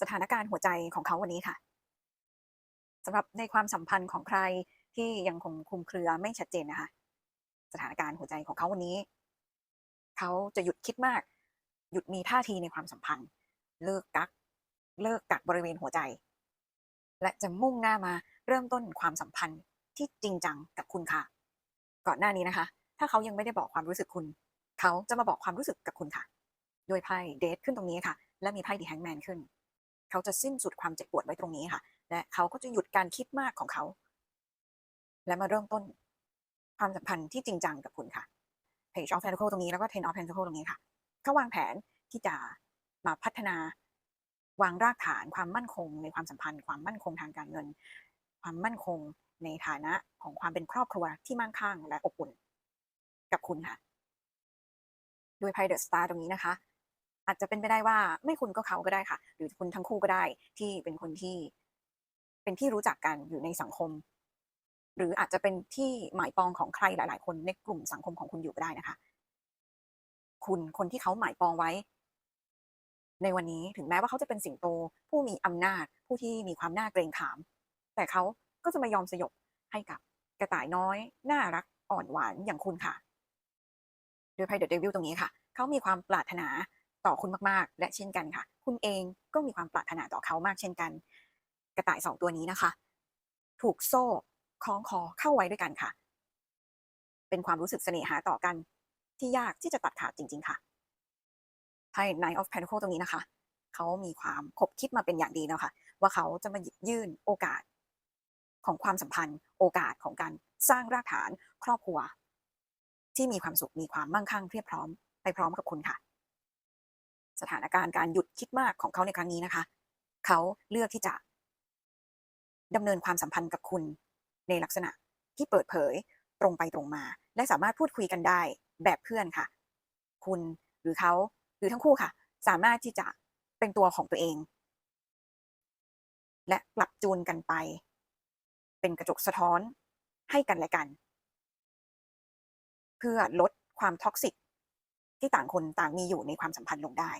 สถานการณ์หัวใจของเขาวันนี้ค่ะสำหรับในความสัมพันธ์ของใครที่ยังคงคุมเครือไม่ชัดเจนนะคะ สถานการณ์หัวใจของเขาวันนี้ เขาจะหยุดคิดมาก หยุดมีท่าทีในความสัมพันธ์ เลิกกัก เลิกกักบริเวณหัวใจ และจะมุ่งหน้ามาเริ่มต้นความสัมพันธ์ที่จริงจังกับคุณค่ะ ก่อนหน้านี้นะคะ ถ้าเขายังไม่ได้บอกความรู้สึกคุณ เขาจะมาบอกความรู้สึกกับคุณค่ะ โดยไพ่เดทขึ้นตรงนี้ค่ะ และมีไพ่ดีแฮงแมนขึ้น เขาจะสิ้นสุดความเจ็บปวดไว้ตรงนี้ค่ะ และเขาก็จะหยุดการคิดมากของเขา และมาเริ่มต้นความสัมพันธ์ที่จริงจังกับคุณค่ะ Page of Pentacle ตรงนี้แล้วก็ Ten of Pentacle ตรงนี้ค่ะเขาวางแผนที่จะมาพัฒนาวางรากฐานความมั่นคง ในความสัมพันธ์ ความมั่นคงทางการเงิน ความมั่นคงในฐานะของความเป็นครอบครัวที่มั่งคั่งและอบอุ่น กับคุณค่ะ ด้วยไพ่เดอะสตาร์ตรงนี้นะคะ อาจจะเป็นไปได้ว่าไม่คุณก็เขาก็ได้ค่ะ หรือคุณทั้งคู่ก็ได้ ที่เป็นคนที่เป็นที่รู้จักกันอยู่ในสังคม หรืออาจจะเป็นที่หมายปองของใครหลาย ๆ คนในกลุ่มสังคมของคุณอยู่ก็ได้นะคะ คุณคนที่เขาหมายปองไว้ ในวันนี้ถึงแม้ว่าเขาจะเป็นสิงโต ผู้มีอำนาจ ผู้ที่มีความน่าเกรงขาม แต่เขาก็จะไม่ยอมสยบให้กับกระต่ายน้อย น่ารักอ่อนหวานอย่างคุณค่ะโดยไพ่เดอะเดวิลตรงนี้ค่ะ เขามีความปรารถนา ต่อคุณมากๆ และเช่นกันค่ะ คุณเองก็มีความปรารถนาต่อเขามากเช่นกัน กระต่ายสองตัวนี้นะคะ ถูกโซ่คล้องคอเข้าไว้ด้วยกันค่ะ เป็นความรู้สึกเสน่หาต่อกันที่ยากที่จะตัดขาดจริง ๆ ค่ะไพ่ Nine of Pentacles ตรงนี้นะคะ เขามีความคบคิดมาเป็นอย่างดีแล้วค่ะ ว่าเขาจะมาหยิบยื่นโอกาส ของความสัมพันธ์ โอกาสของการสร้างรากฐานครอบครัว ที่มีความสุขมีความมั่งคั่งเพียบพร้อม ไปพร้อมกับคุณค่ะ สถานการณ์การหยุดคิดมากของเขาในครั้งนี้นะคะ เขาเลือกที่จะดำเนินความสัมพันธ์กับคุณในลักษณะที่เปิดเผยตรงไปตรงมา และสามารถพูดคุยกันได้แบบเพื่อนค่ะ คุณหรือเขาหรือทั้งคู่ค่ะ สามารถที่จะเป็นตัวของตัวเอง และปรับจูนกันไป เป็นกระจกสะท้อนให้กันและกัน เพื่อลดความท็อกซิก ที่ต่างคนต่างมีอยู่ในความสัมพันธ์ลงได้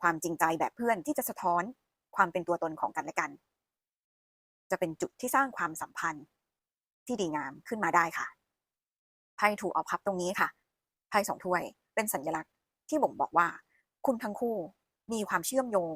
ความจริงใจแบบเพื่อนที่จะสะท้อนความเป็นตัวตนของกันและกัน จะเป็นจุดที่สร้างความสัมพันธ์ที่ดีงามขึ้นมาได้ค่ะไพ่ถูกเอาพับตรงนี้ค่ะไพ่สองถ้วยเป็นสัญลักษณ์ที่บ่งบอกว่า คุณทั้งคู่มีความเชื่อมโยง